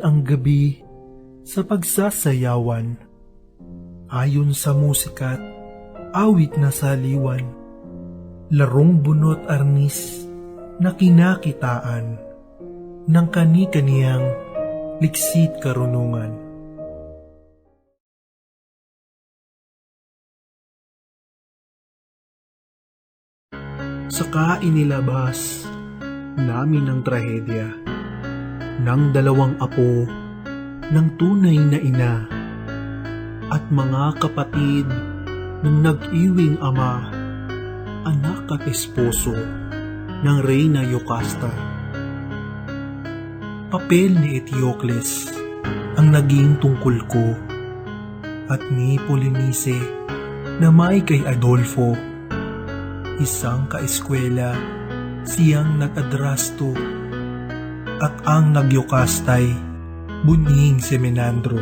ng gabi sa pagsasayawan. Ayon sa musikat, awit na saliwan, larong bunot arnis na kinakitaan ng kani-kaniyang liksit karunungan. Saka inilabas namin ang trahedya ng dalawang apo ng tunay na ina at mga kapatid ng nag-iwing ama, anak at esposo ng Reyna Yocasta. Papel ni Etiocles ang naging tungkol ko at ni Polinice na may kay Adolfo, isang kaeskwela siyang nag-adrasto at ang nagyokastay buning si Menandro.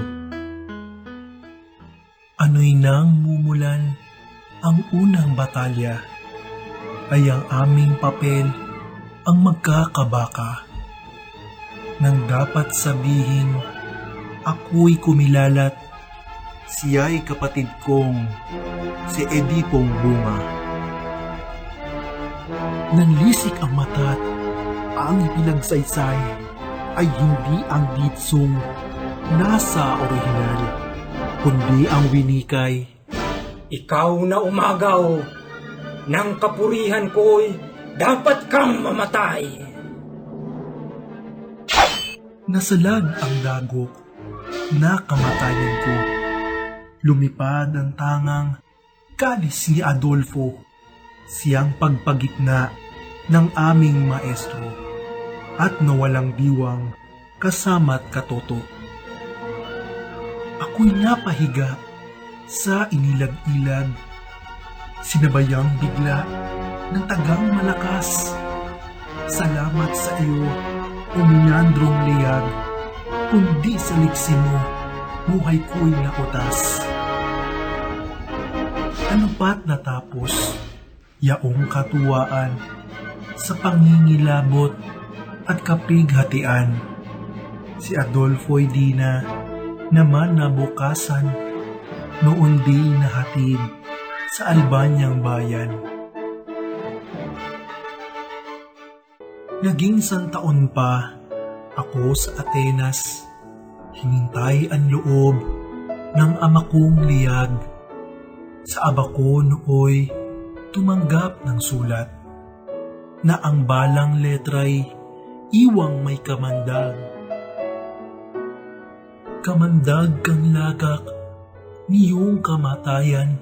Ano'y nang mumulan ang unang batalya ay ang aming papel ang magkakabaka nang dapat sabihin ako'y kumilalat siya'y kapatid kong si Edipong Bunga. Nanlisik ang mata't ang pinagsaysay ay hindi ang ditsong nasa orihinal, kundi ang winikay. Ikaw na umagaw ng kapurihan ko'y dapat kang mamatay. Nasalag ang dagok na kamatayan ko. Lumipad ang tangang kalis ni Adolfo, siyang pagpagitna ng aming maestro at nawalang diwang kasama't katoto. Ako'y napahiga sa inilag-ilag, sinabayang bigla ng tagang malakas. Salamat sa iyo, uminyandrong liyag, kundi sa liksi mo, buhay ko'y nakutas. Ano pa't natapos, yaong katuwaan, sa pangingilabot at kapighatian. Si Adolfo'y di na naman nabukasan noon di nahatid sa Albanyang bayan. Naging santaon pa ako sa Atenas, hinintay ang loob ng ama kong liyag. Sa aba ko nooy tumanggap ng sulat na ang balang letray iwang may kamandag. Kamandag kang lagak niyong kamatayan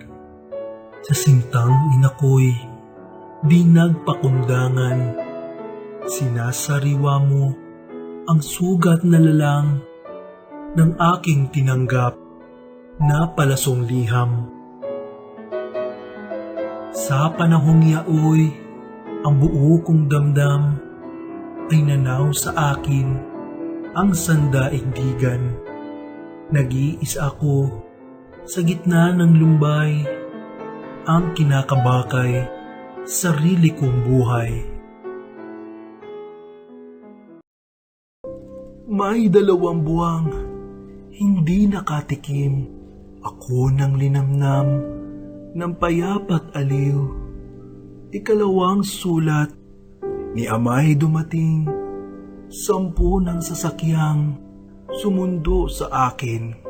sa sintang inakoy di nagpakundangan. Sinasariwa mo ang sugat na lalang ng aking tinanggap na palasong liham. Sa panahong yaoy, ang buo kong damdam ay nanaw sa akin ang sandaigdigan. Nag-iis ako sa gitna ng lumbay ang kinakabakay sarili kong buhay. May dalawang buwang hindi nakatikim ako ng linamnam ng payapat aliw. Ikalawang sulat ni Amay dumating, sampu ng sasakyang sumundo sa akin.